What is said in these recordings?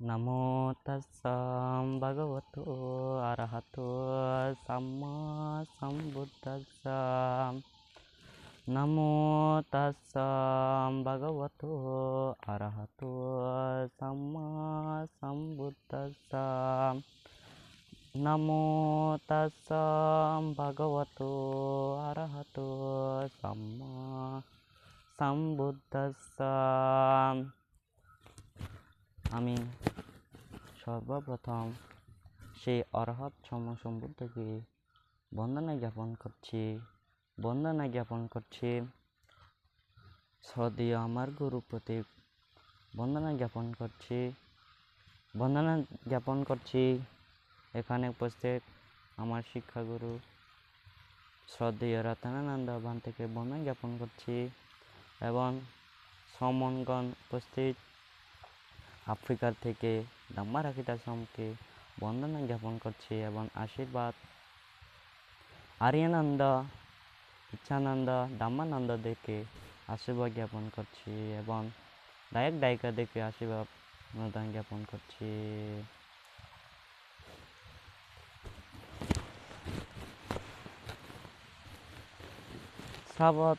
නමෝතස්සම් භගවතු අරහතු සම්මා සම්බුද්දස්සම්. නමෝතස්සම් භගවතු අරහතු සම්මා සම්බුද්දස්සම්. නමෝතස්සම් භගවතු අරහතු සම්මා සම්බුද්දස්සම්. আমি সর্বপ্রথম সেই অরহৎ সম সম্বুদ্ধকে বন্দনা জ্ঞাপন করছি। বন্দনা জ্ঞাপন করছি। শ্রদ্ধেয় আমার গুরু প্রতি বন্দনা জ্ঞাপন করছি। বন্দনা জ্ঞাপন করছি। এখানে উপস্থিত আমার শিক্ষাগুরু শ্রদ্ধেয় রতনানন্দ ভান থেকে বন্দনা জ্ঞাপন করছি এবং সমনগণ উপস্থিত আফ্রিকার থেকে দাম্মা রাখিতা সমকে বন্দনা জ্ঞাপন করছে এবং আশীর্বাদ। আরিয়ানন্দ, ইচ্ছানন্দ, দাম্মানন্দদেরকে আশীর্বাদ জ্ঞাপন করছি এবং গায়ক গায়িকাদেরকে আশীর্বাদ অনুদান জ্ঞাপন করছি। শ্রাবত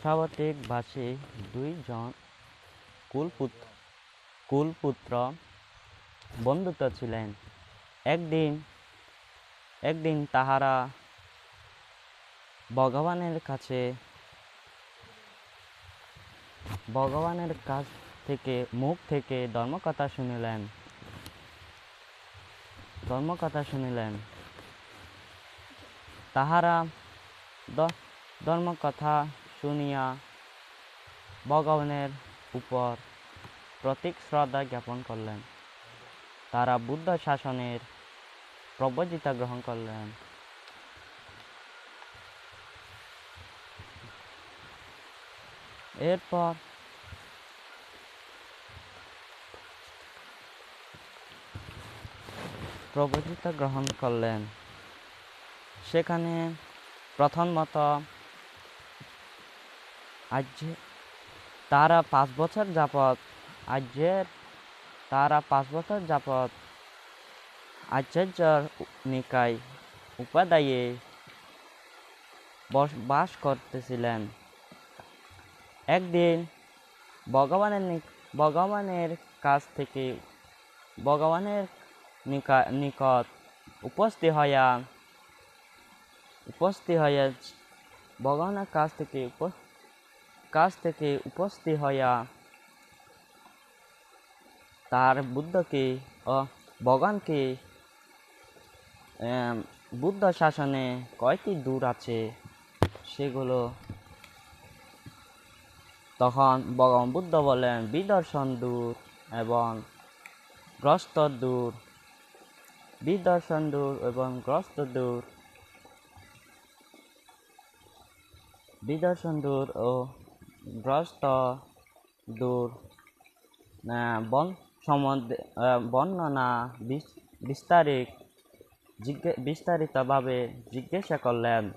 স্বাগতিক ভাষী দুইজন কুলপুত্র কুলপুত্র বন্ধুত্ব ছিলেন। একদিন একদিন তাহারা ভগবানের কাছে, ভগবানের কাছ থেকে, মুখ থেকে ধর্মকথা শুনিলেন। ধর্মকথা শুনিলেন। তাহারা ধর্মকথা শুনিয়া ভগবানের উপর প্রতীক শ্রদ্ধা জ্ঞাপন করলেন। তারা বুদ্ধ শাসনের প্রবজিতা গ্রহণ করলেন। এরপর প্রবজিতা গ্রহণ করলেন। সেখানে প্রথমত আজ তারা পাঁচ বছর যাবৎ আর্যের তারা পাঁচ বছর যাবৎ আচার্যর নিকায় উপাদায়ে বস করতেছিলেন। একদিন ভগবানের ভগবানের কাছ থেকে ভগবানের নিকা- নিকট উপস্থিত হইয়া উপস্থিত হইয়া ভগবানের কাছ থেকে কাছ থেকে উপস্থিত হইয়া তার বুদ্ধকে, ও ভগবানকে বুদ্ধ শাসনে কয়টি দূর আছে? সেগুলো তখন ভগবান বুদ্ধ বলেন বিদর্শন দূর এবং গ্রস্ত দূর। বিদর্শন দূর এবং গ্রস্ত দূর। বিদর্শন দূর ও গ্রস্ত দূর বন সম্বন্ধে বর্ণনা বিস- বিস্তারিত জিজ্ঞে, বিস্তারিতভাবে জিজ্ঞাসা করলেন।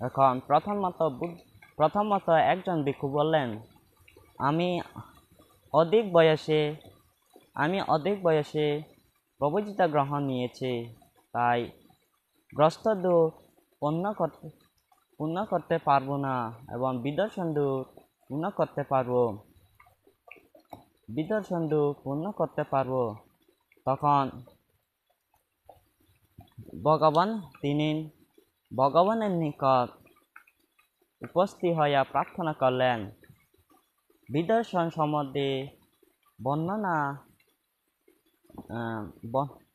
এখন প্রথমত প্রথমত একজন ভিক্ষু বললেন, আমি অধিক বয়সে, আমি অধিক বয়সে প্রবজিতা গ্রহণ নিয়েছি, তাই গ্রস্ত দূর পূর্ণ করতে পূর্ণ করতে পারব না এবং বিদর্শন দূর পূর্ণ করতে পারব। বিদর্শন দূর পূর্ণ করতে পারব। তখন ভগবান তিনি ভগবানের নিকট উপস্থিত হইয়া প্রার্থনা করলেন, বিদর্শন সম্বন্ধে বর্ণনা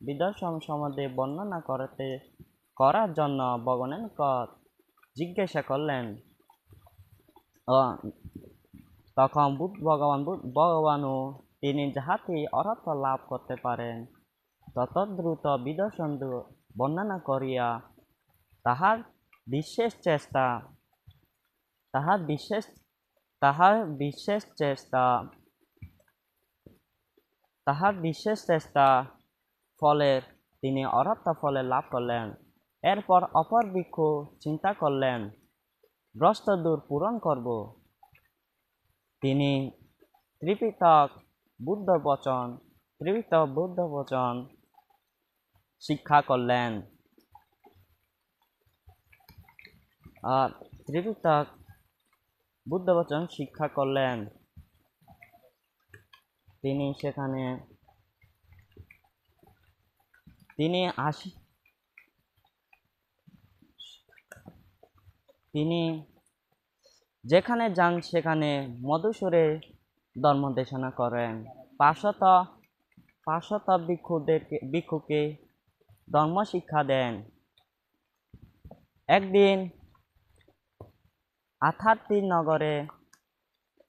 বিদর্শন সম্বন্ধে বর্ণনা করতে, করার জন্য ভগবানের নিকট জিজ্ঞাসা করলেন তখন বুদ্ধ ভগবান বুদ্ধ ভগবানও তিনি যাহাতে অর্থ লাভ করতে পারেন তত দ্রুত বিদর্শন বর্ণনা করিয়া তাহার বিশেষ চেষ্টা, তাহার বিশেষ তাহার বিশেষ চেষ্টা, তাহার বিশেষ চেষ্টা ফলের, তিনি অরত্য ফলে লাভ করলেন। এরপর অপর বৃক্ষ চিন্তা করলেন গ্রস্ত দূর পূরণ করব। তিনি ত্রিপিটক বুদ্ধ বচন ত্রিবিত বুদ্ধ বচন শিক্ষা করলেন। আর ত্রিপিটক বুদ্ধ বচন শিক্ষা করলেন। তিনি সেখানে তিনি আশি তিনি যেখানে যান, সেখানে মধুসূরে ধর্ম দেশনা করেন। পাঁচশত পাঁচশত ভিক্ষুদেরকে, ভিক্ষুকে ধর্ম শিক্ষা দেন। একদিন আথার্তি নগরে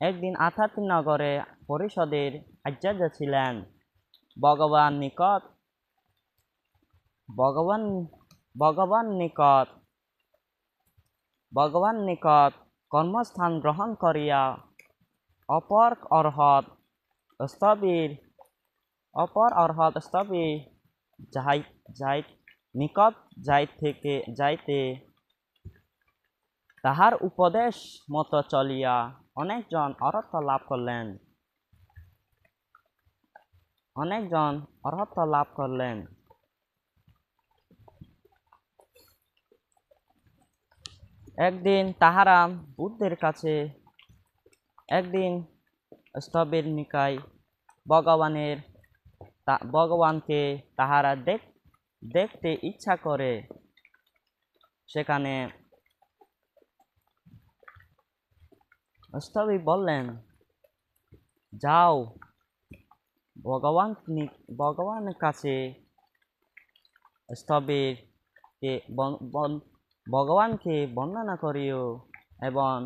একদিন আথার্তি নগরে পরিষদের আচার্য ছিলেন। ভগবান নিকট, ভগবান ভগবান নিকট ভগবান নিকট কর্মস্থান গ্রহণ করিয়া অপর অর্হত স্থবির, অপর অর্হত স্থবির যাই যাই নিকট যাই থেকে যাইতে তাহার উপদেশ মতো চলিয়া অনেকজন অর্হত লাভ করলেন। অনেকজন অর্হত লাভ করলেন। একদিন তাহারা বুদ্ধের কাছে, একদিন স্তবের নিকায় ভগবানের ভগবানকে তাহারা দেখ, দেখতে ইচ্ছা করে। সেখানে স্তবি বললেন, যাও ভগবান ভগবানের কাছে স্তবের ভগবানকে বন্দনা করিও এবং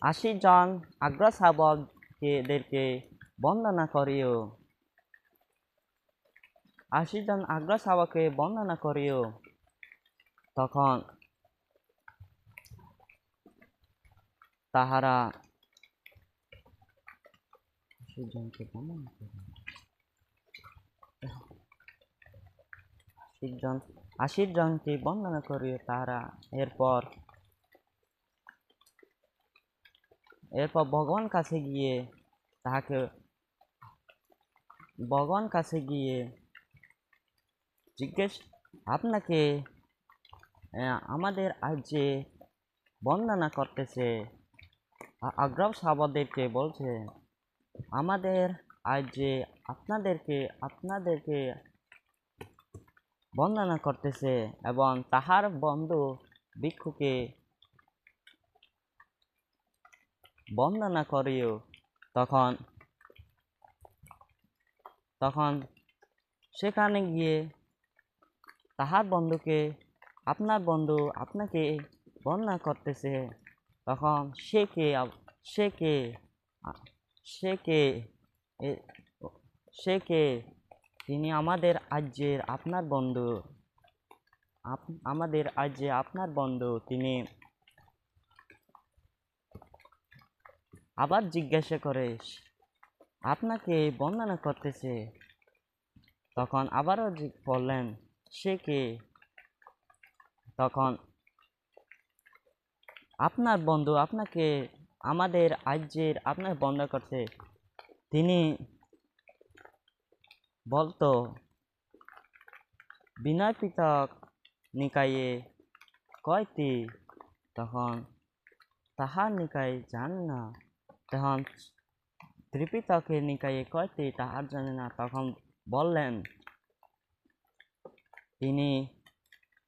আশি জন আগ্রসাবকদেরকে বন্দনা করিও। আশি জন আগ্রসাবকে বন্দনা করিও। তখন তাহারা আশি জনকে বন্দনা করিও আশি জন আশি জনকে বন্দনা করিও তারা এরপর এরপর ভগবান কাছে গিয়ে তাহাকে, ভগবান কাছে গিয়ে জিজ্ঞেস, আপনাকে আমাদের আজ যে বন্দনা করতেছে আগ্রহ সাবদেরকে বলছে, আমাদের আজ যে আপনাদেরকে আপনাদেরকে বন্দনা করতেছে এবং তাহার বন্ধু ভিক্ষুকে বন্দনা করিও তখন তখন সেখানে গিয়ে তাহার বন্ধুকে, আপনার বন্ধু আপনাকে বন্দনা করতেছে। তখন সে কে সে কে সে কে সে কে তিনি আমাদের আজ্যের আপনার বন্ধু। আমাদের আজ্যে আপনার বন্ধু। তিনি আবার জিজ্ঞাসা করে, আপনাকে বন্দনা করতেছে? তখন আবারও বললেন, সে কে? তখন, আপনার বন্ধু, আপনাকে আমাদের আজ্যের আপনার বন্ধ করছে। তিনি বলতো বিনয় পৃথক নিকায়ে কয়টি? তখন, তাহার নিকায় জান না। তখন ত্রিপিতকের নিকায়ে কয়টি? তাহার জানে না। তখন বললেন তিনি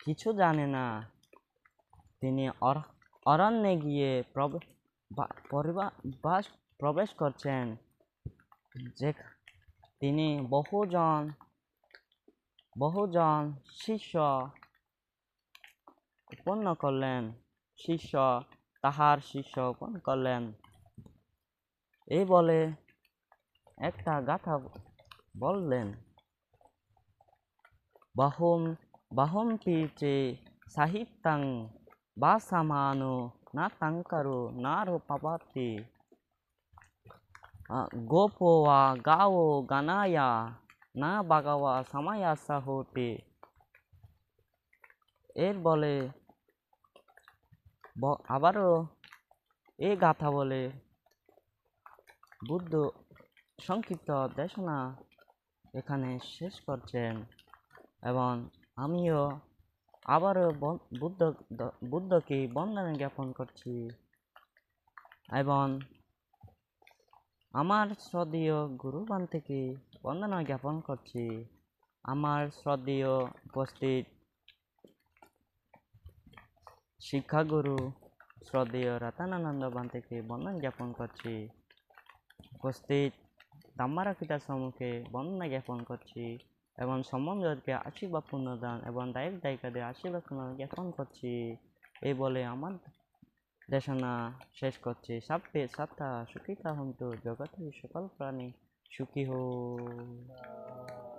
কিছু জানে না। তিনি অর- অরণ্যে গিয়ে প্রবে- বা- বাস, প্রবেশ করছেন। যে তিনি বহুজন বহুজন শিষ্য উৎপন্ন করলেন। শিষ্য তাহার শিষ্য উৎপন্ন করলেন। এই বলে একটা গাথা বললেন, বাহুম বাহন্তি চে সাহিত্যাং বা সামানো না তাঙ্কারো না গোপো ওয়া গাও গানায়া না বাগাওয়া সামায়াসা হতে এর বলে আবারও এ গাথা বলে বুদ্ধ সংক্ষিপ্ত দেশনা এখানে শেষ করছেন এবং আমিও আবারও বুদ্ধ বুদ্ধকে বন্দনা জ্ঞাপন করছি এবং আমার শ্রদ্ধেয় গুরুগণ থেকে বন্দনা জ্ঞাপন করছি। আমার শ্রদ্ধেয় উপস্থিত শিক্ষাগুরু শ্রদ্ধেয় রতনানন্দ বান থেকে বন্দনা জ্ঞাপন করছি। উপস্থিত দাম্মারাকিতার সম্মুখে বন্দনা জ্ঞাপন করছি এবং সম্বন্ধকে আশীর্বাদ পুনর্দান এবং দায়ক দায়িকাদের আশীর্বাদ পুনর্দান জ্ঞাপন করছি। এই বলে আমার দেশনা শেষ করছি। সাপ্পে সাত্তা সুখিতা হন্তু জগতের সকল প্রাণী সুখী হোক।